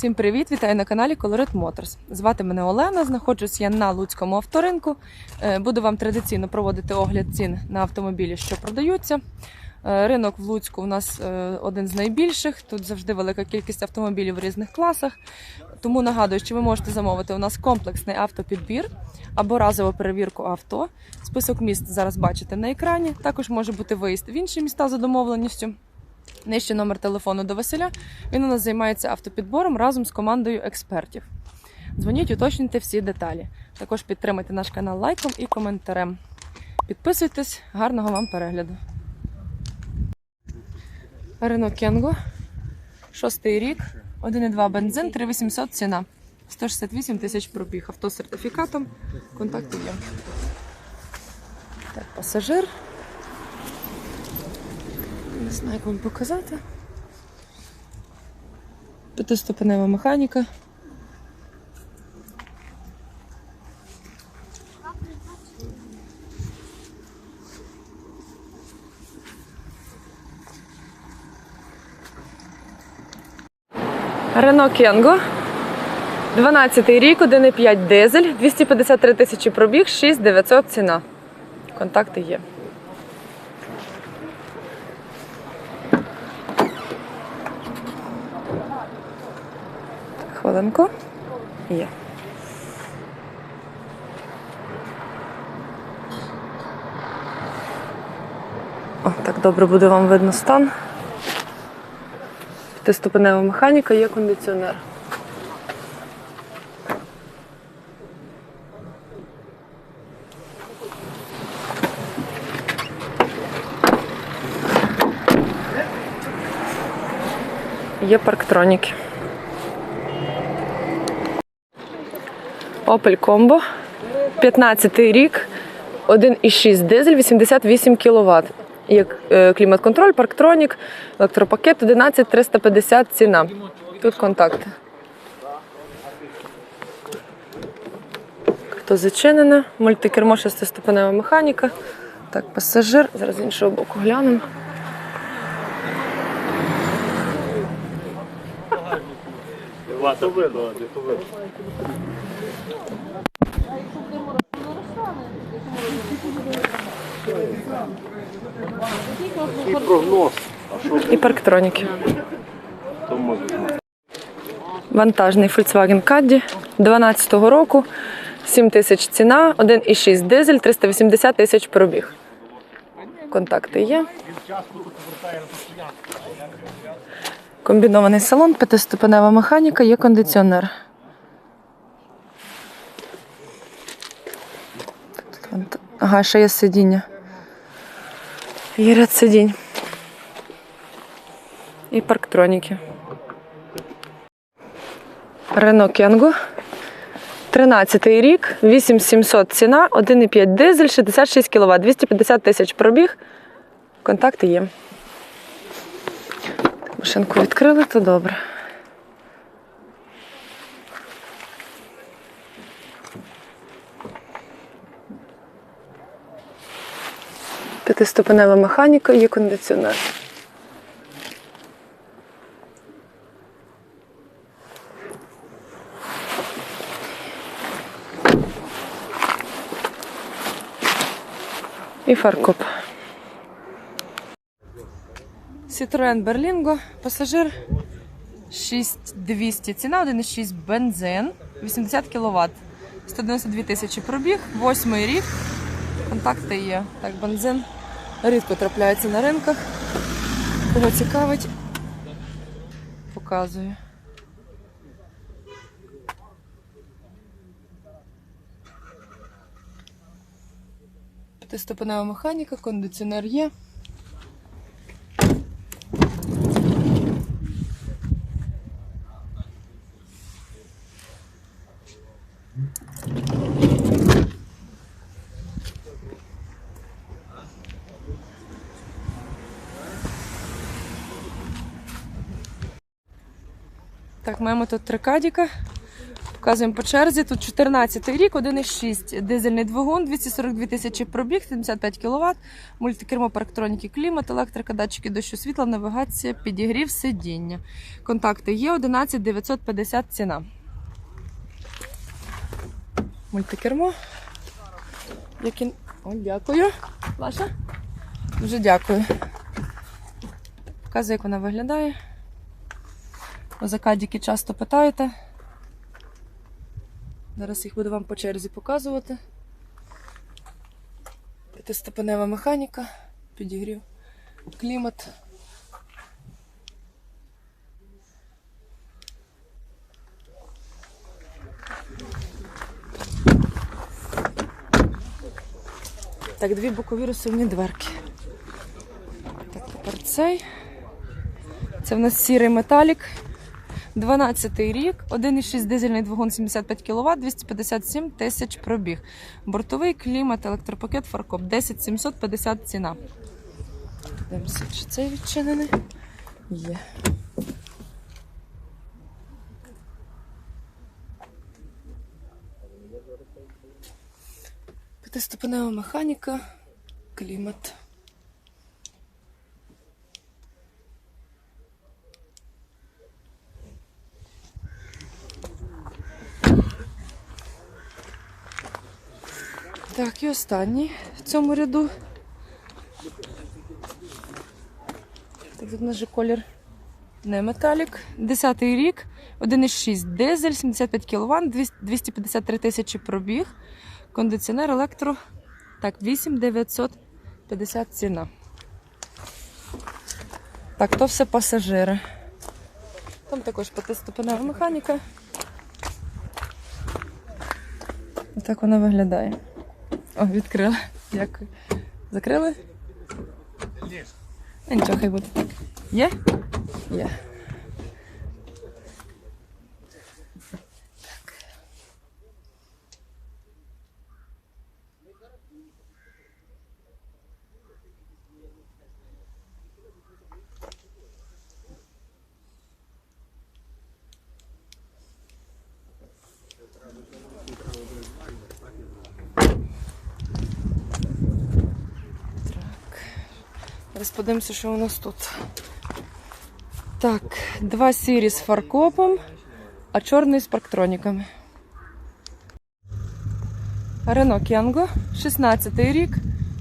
Всім привіт! Вітаю на каналі Colorit Motors. Звати мене Олена. Знаходжусь я на Луцькому авторинку. Е, Буду вам традиційно проводити огляд цін на автомобілі, що продаються. Е, Ринок в Луцьку у нас е, один з найбільших. Тут завжди велика кількість автомобілів в різних класах. Тому нагадую, що ви можете замовити у нас комплексний автопідбір або разову перевірку авто. Список міст зараз бачите на екрані. Також може бути виїзд в інші міста за домовленістю. Нижче номер телефону до Василя. Він у нас займається автопідбором разом з командою експертів. Дзвоніть, уточнюйте всі деталі. Також підтримайте наш канал лайком і коментарем. Підписуйтесь, гарного вам перегляду. Рено Кенго, шостий рік, 1,2 бензин, 3800 ціна. 168 тисяч пробіг. Авто з сертифікатом. Контакти є. Так, пасажир. Не знаю, як вам показати. П'ятиступенева механіка. Рено Кенго. 12 рік, 1,5 дизель, 253 тисячі пробіг, 6900 ціна. Контакти є. Хвилинку. Є. О, так добре буде вам видно стан. П'ятиступенева механіка, є кондиціонер. Є парктроніки. Opel Combo. 15 рік, 1,6 дизель, 88 кВт. Є е, клімат-контроль, парктронік, електропакет 11 350 ціна. Тут контакти. Хто зачинене, мультикермо шестиступенева механіка. Так, пасажир. Зараз з іншого боку глянемо. І прогноз. І парктроніки. Вантажний Volkswagen Caddy 12-го року, 7 тисяч ціна, 1,6 дизель, 380 тисяч пробіг. Контакти є. Комбінований салон, п'ятиступенева механіка, є кондиціонер. Ага, ще є сидіння. Є сидінь. І парктроніки. Рено Кенгу. 13 рік, 8700 ціна, 1,5 дизель, 66 кВт, 250 тисяч пробіг. Контакти є. Машинку відкрили, то добре. П'ятиступенева механіка, є кондиціонер. І фаркоп. Citroen Berlingo, пасажир 6200, ціна 1,6 бензин, 80 кВт, 192 тисячі пробіг, восьмий рік, контакти є. Так, бензин рідко трапляється на ринках. Кого цікавить, показую. П'ятиступенева механіка, кондиціонер є. Так, маємо тут три кадіка. Показуємо по черзі. Тут 14 рік, 1,6 дизельний двигун, 242 тисячі пробіг, 75 кВт, мультикермо по електроніки, клімат, електрика, датчики дощу світла, навігація, підігрів, сидіння. Контакти є 11 950 ціна. Мультикермо. Які... О, дякую. Ваша? Дуже дякую. Показую, як вона виглядає. Ви закадіки часто питаєте. Зараз їх буду вам по черзі показувати. П'ятиступенева механіка, підігрів, клімат. Так, дві бокові розсувні дверки. Так, тепер цей. Це в нас сірий металік. 12 рік, 1,6 дизельний двигун 75 кВт, 257 тисяч пробіг. Бортовий клімат, електропакет, фаркоп 10 750 ціна. Дивимося, чи цей відчинений? Є. П'ятиступенева механіка, клімат. Так, і останній в цьому ряду. Тут у нас колір не металік. Десятий рік, 1,6 дизель, 75 кВт, 253 тисячі пробіг. Кондиціонер електро. Так, 8950 ціна. Так, то все пасажири. Там також п'ятиступенева механіка. Так вона виглядає. О, відкрила. Дякую. Закрили? Ні. Нічого, хай буде так. Є? Є. Так. Зараз подивимося, що у нас тут. Так, два сірі з фаркопом, а чорний з парктроніками. Рено Кенго, 16 рік,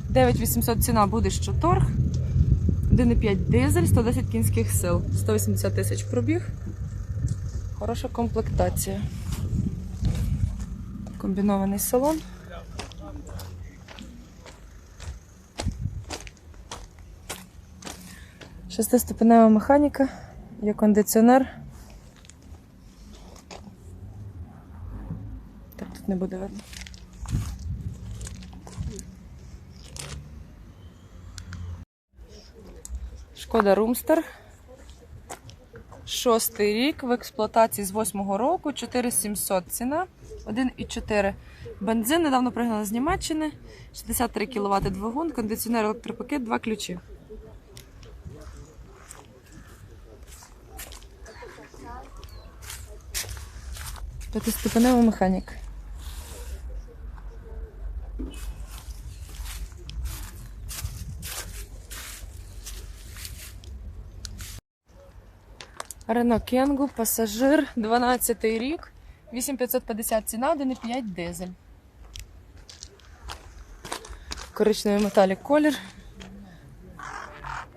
9800 ціна буде що торг. 1,5 дизель, 110 кінських сил, 180 тисяч пробіг. Хороша комплектація. Комбінований салон. Шестиступенева механіка, є кондиціонер. Так, тут не буде видно. Шкода Румстер. Шостий рік в експлуатації з восьмого року, 4700 ціна, 1,4 бензин, недавно пригнали з Німеччини, 63 кВт двигун, кондиціонер електропакет, два ключі. П'ятиступенева механіка. Рено Кенгу, пасажир, 12 рік, 8550 ціна, 1,5 дизель. Коричневий металік колір.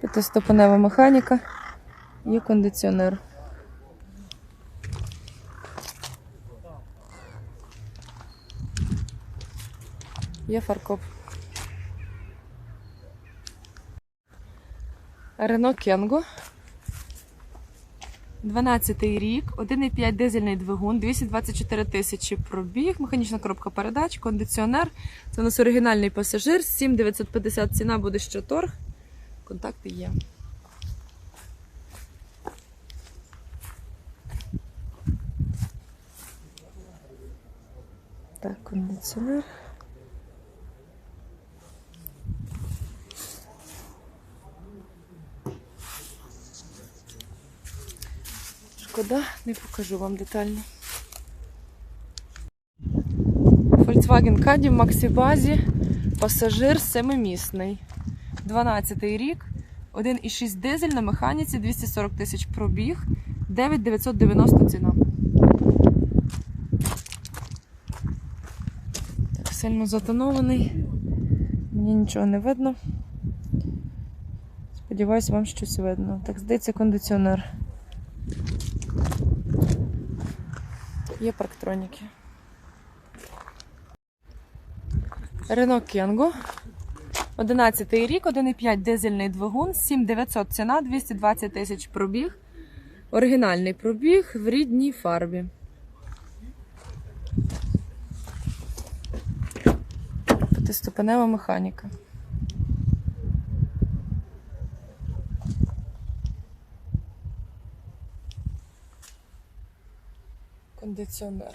П'ятиступенева механіка і кондиціонер. Є фаркоп. Рено Кенго. 12 рік, 1,5 дизельний двигун, 224 тисячі пробіг, механічна коробка передач, кондиціонер. Це у нас оригінальний пасажир, 7950 ціна буде що торг. Контакти є. Так, кондиціонер. Шкода, не покажу вам детально. Volkswagen Caddy в Максибазі, пасажир семимісний. 12 рік, 1,6 дизель на механіці, 240 тисяч пробіг, 9990 ціна. Так, сильно затонований. Мені нічого не видно. Сподіваюсь, вам щось видно. Так, здається, кондиціонер. Є парктроніки. Renault Кенго. 11 рік, 1,5 дизельний двигун, 7900 ціна, 220 тисяч пробіг. Оригінальний пробіг в рідній фарбі. П'ятиступенева механіка. Кондиціонер.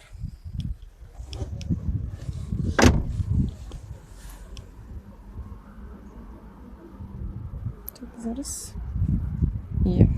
Так, зараз є.